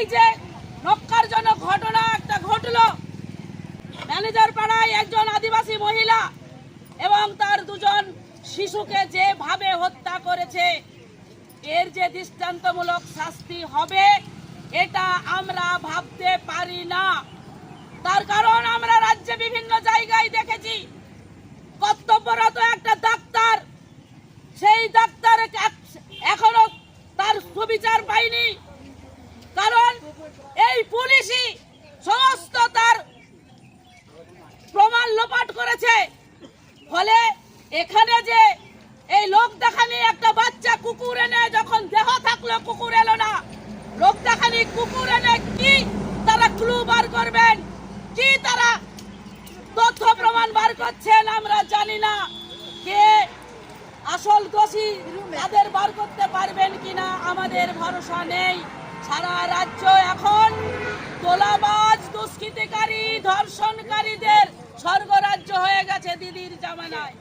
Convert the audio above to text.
এই যে নক্কারজনক ঘটনা একটা ঘটলো। ম্যানেজার পাড়ায় একজন আদিবাসী মহিলা এবং তার দুজন শিশুকে যেভাবে হত্যা করেছে, এর যে দৃষ্টান্তমূলক শাস্তি হবে, এটা আমরা ভাবতে পারি না। তার কারণ আমরা রাজ্যে বিভিন্ন জায়গায় দেখেছি। কর্তব্যরত একটা ডাক্তার, সেই ডাক্তার এখনও তার সুবিচার কারণ এই পুলিশই সমস্ত তার প্রমাণ লোপাট করেছে। ফলে এখানে যে এই লোক দেখানি একটা বাচ্চা কুকুর এনে যখন দেহ থাকল, কুকুর এলো না। লোক দেখানি কুকুর এনে কি তারা ক্লু বার করবেন? কি তারা তথ্য প্রমাণ বার করছেন আমরা জানি না। কে আসল দোষী তাদের বার করতে পারবেন কিনা আমাদের ভরসা নেই। সারা রাজ্য এখন তোলাবাজ দুষ্কৃতিকারী ধর্ষণকারীদের স্বর্গরাজ্য হয়ে গেছে দিদির জামানায়।